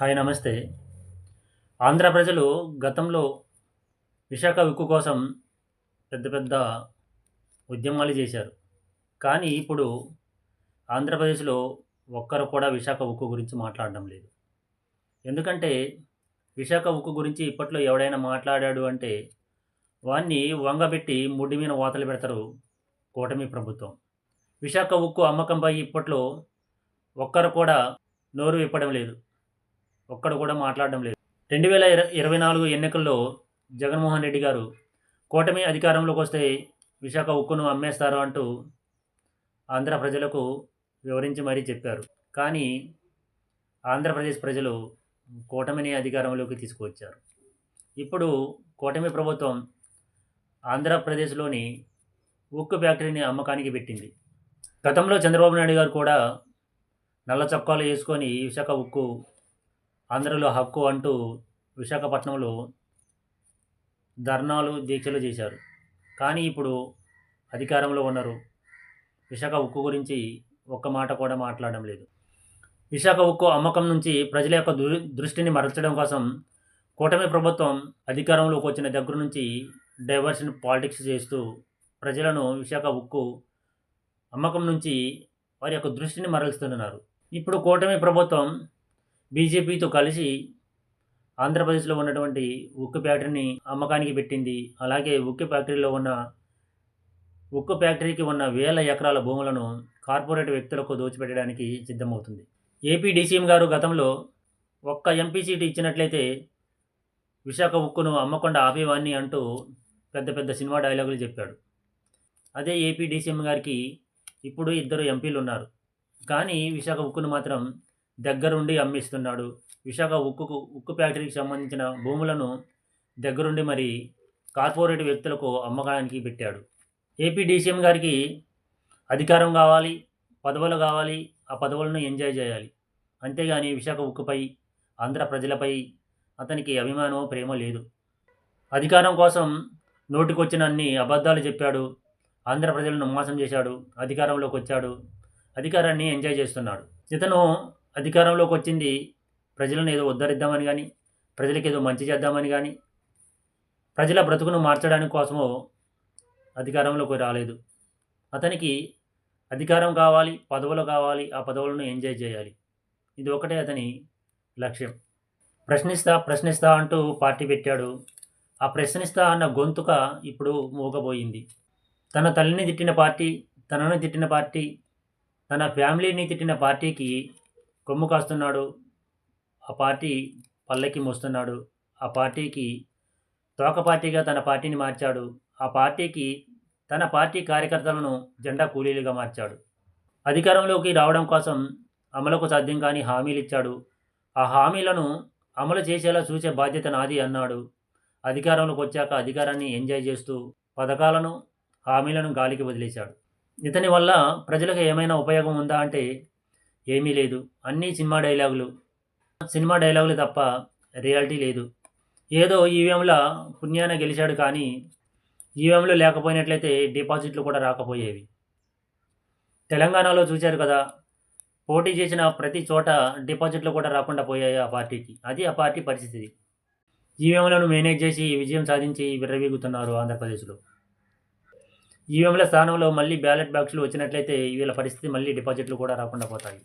Hi నమస్తే. ఆంధ్ర ప్రజలు గతంలో విశాఖ ఉక్కు కోసం పెద్ద పెద్ద ఉద్యమాలు చేశారు. కానీ ఇప్పుడు ఆంధ్రప్రదేశ్లో ఒక్కరు కూడా విశాఖ ఉక్కు గురించి మాట్లాడడం లేదు. ఎందుకంటే విశాఖ ఉక్కు గురించి ఇప్పట్లో ఎవడైనా మాట్లాడాడు అంటే వాన్ని వంగబెట్టి ముడ్డి మీద వాతలు పెడతారు కూటమి ప్రభుత్వం. విశాఖ ఉక్కు అమ్మకంపై ఇప్పట్లో ఒక్కరు కూడా నోరు విప్పడం లేదు. ఒక్కడు కూడా మాట్లాడడం లేదు. రెండు వేల ఇరవై నాలుగు ఎన్నికల్లో జగన్మోహన్ రెడ్డి గారు కూటమి అధికారంలోకి వస్తే విశాఖ ఉక్కును అమ్మేస్తారు అంటూ ఆంధ్ర ప్రజలకు వివరించి మరీ చెప్పారు. కానీ ఆంధ్రప్రదేశ్ ప్రజలు కూటమిని అధికారంలోకి తీసుకువచ్చారు. ఇప్పుడు కూటమి ప్రభుత్వం ఆంధ్రప్రదేశ్లోని ఉక్కు ఫ్యాక్టరీని అమ్మకానికి పెట్టింది. గతంలో చంద్రబాబు నాయుడు గారు కూడా నల్ల చొక్కాలు వేసుకొని విశాఖ ఉక్కు ఆంధ్రలో హక్కు అంటూ విశాఖపట్నంలో ధర్నాలు దీక్షలు చేశారు. కానీ ఇప్పుడు అధికారంలో ఉన్నారు. విశాఖ ఉక్కు గురించి ఒక్క మాట కూడా మాట్లాడడం లేదు. విశాఖ ఉక్కు అమ్మకం నుంచి ప్రజల యొక్క దృ దృష్టిని మరల్చడం కోసం కూటమి ప్రభుత్వం అధికారంలోకి వచ్చిన దగ్గర నుంచి డైవర్షన్ పాలిటిక్స్ చేస్తూ ప్రజలను విశాఖ ఉక్కు అమ్మకం నుంచి వారి యొక్క దృష్టిని మరలుస్తున్నారు ఇప్పుడు కూటమి ప్రభుత్వం బీజేపీతో కలిసి ఆంధ్రప్రదేశ్లో ఉన్నటువంటి ఉక్కు ఫ్యాక్టరీని అమ్మకానికి పెట్టింది. అలాగే ఉక్కు ఫ్యాక్టరీలో ఉన్న ఉక్కు ఫ్యాక్టరీకి ఉన్న వేల ఎకరాల భూములను కార్పొరేట్ వ్యక్తులకు దోచిపెట్టడానికి సిద్ధమవుతుంది. ఏపీ డీసీఎం గారు గతంలో ఒక్క ఎంపీ సీటు ఇచ్చినట్లయితే విశాఖ ఉక్కును అమ్మకుండా ఆపేవాన్ని అంటూ పెద్ద పెద్ద సినిమా డైలాగులు చెప్పాడు. అదే ఏపీ డీసీఎం గారికి ఇప్పుడు ఇద్దరు ఎంపీలు ఉన్నారు. కానీ విశాఖ ఉక్కును మాత్రం దగ్గరుండి అమ్మిస్తున్నాడు. విశాఖ ఉక్కుకు ఉక్కు ఫ్యాక్టరీకి సంబంధించిన భూములను దగ్గరుండి మరి కార్పొరేట్ వ్యక్తులకు అమ్మకానికి పెట్టాడు. ఏపీ డీసీఎం గారికి అధికారం కావాలి పదవులు కావాలి ఆ పదవులను ఎంజాయ్ చేయాలి. అంతేగాని విశాఖ ఉక్కుపై ఆంధ్ర ప్రజలపై అతనికి అభిమానం ప్రేమ లేదు. అధికారం కోసం నోటికొచ్చిన అన్ని అబద్ధాలు చెప్పాడు. ఆంధ్ర ప్రజలను మోసం చేశాడు. అధికారంలోకి వచ్చాడు. అధికారాన్ని ఎంజాయ్ చేస్తున్నాడు. ఇతను అధికారంలోకి వచ్చింది. ప్రజలను ఏదో ఉద్ధరిద్దామని కానీ ప్రజలకు ఏదో మంచి చేద్దామని కానీ ప్రజల బ్రతుకును మార్చడానికి కోసమో అధికారంలోకి రాలేదు. అతనికి అధికారం కావాలి పదవులు కావాలి ఆ పదవులను ఎంజాయ్ చేయాలి. ఇది ఒకటే అతని లక్ష్యం. ప్రశ్నిస్తా ప్రశ్నిస్తా అంటూ పార్టీ పెట్టాడు. ఆ ప్రశ్నిస్తా అన్న గొంతుక ఇప్పుడు మూగబోయింది. తన తల్లిని తిట్టిన పార్టీ తనను తిట్టిన పార్టీ తన ఫ్యామిలీని తిట్టిన పార్టీకి కొమ్ము కాస్తున్నాడు. ఆ పార్టీ పల్లకి మోస్తున్నాడు. ఆ పార్టీకి తోక పార్టీగా తన పార్టీని మార్చాడు. ఆ పార్టీకి తన పార్టీ కార్యకర్తలను జెండా కూలీలుగా మార్చాడు. అధికారంలోకి రావడం కోసం అమలుకు సాధ్యం కాని హామీలు ఇచ్చాడు. ఆ హామీలను అమలు చేసేలా చూసే బాధ్యత నాది అన్నాడు. అధికారంలోకి వచ్చాక అధికారాన్ని ఎంజాయ్ చేస్తూ పథకాలను హామీలను గాలికి వదిలేశాడు. ఇతని వల్ల ప్రజలకు ఏమైనా ఉపయోగం ఉందా అంటే ఏమీ లేదు. అన్నీ సినిమా డైలాగులు. సినిమా డైలాగులు తప్ప రియాలిటీ లేదు. ఏదో ఈవీఎంల పుణ్యాన గెలిచాడు కానీ ఈవీఎంలు లేకపోయినట్లయితే డిపాజిట్లు కూడా రాకపోయేవి. తెలంగాణలో చూశారు కదా పోటీ చేసిన ప్రతి చోట డిపాజిట్లు కూడా రాకుండా పోయాయి ఆ పార్టీకి. అది ఆ పార్టీ పరిస్థితి. ఈవీఎంలను మేనేజ్ చేసి విజయం సాధించి విర్రవీగుతున్నారు ఆంధ్రప్రదేశ్లో. ఈవీఎంల స్థానంలో మళ్ళీ బ్యాలెట్ బాక్సులు వచ్చినట్లయితే వీళ్ళ పరిస్థితి మళ్ళీ డిపాజిట్లు కూడా రాకుండా పోతాయి.